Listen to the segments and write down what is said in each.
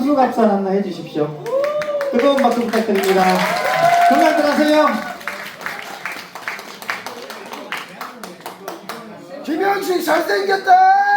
광수 감사 하나 해주십시오. 뜨거운 박수 부탁드립니다. 건강 들하세요. 김영식 잘생겼다.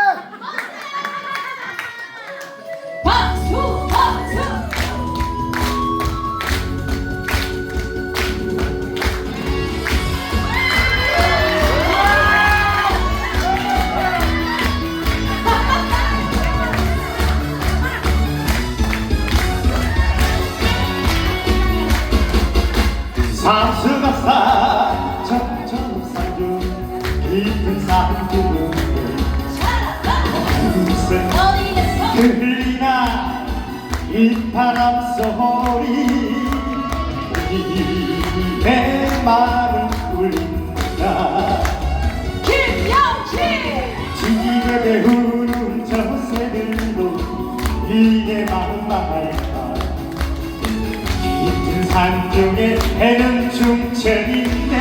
천천 산중 깊은 산중 무슨 어디에서 들리나 이 바람 소리 내 마음을 울린다 김영식 지게 배우는 저 새들도 이게 마음 알까 깊은 산중에 해는 중천인데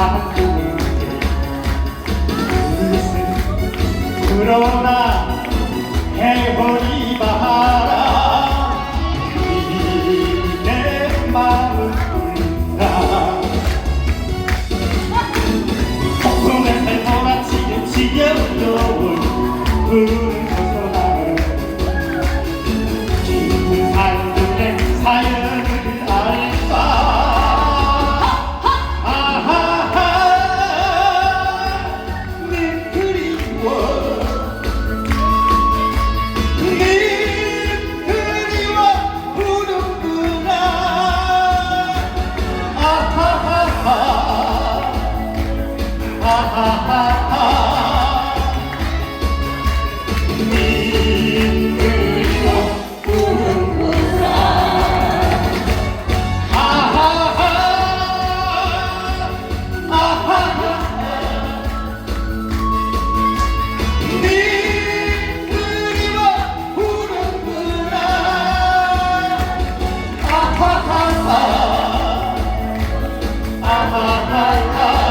I'm committed. Listen, put on my life.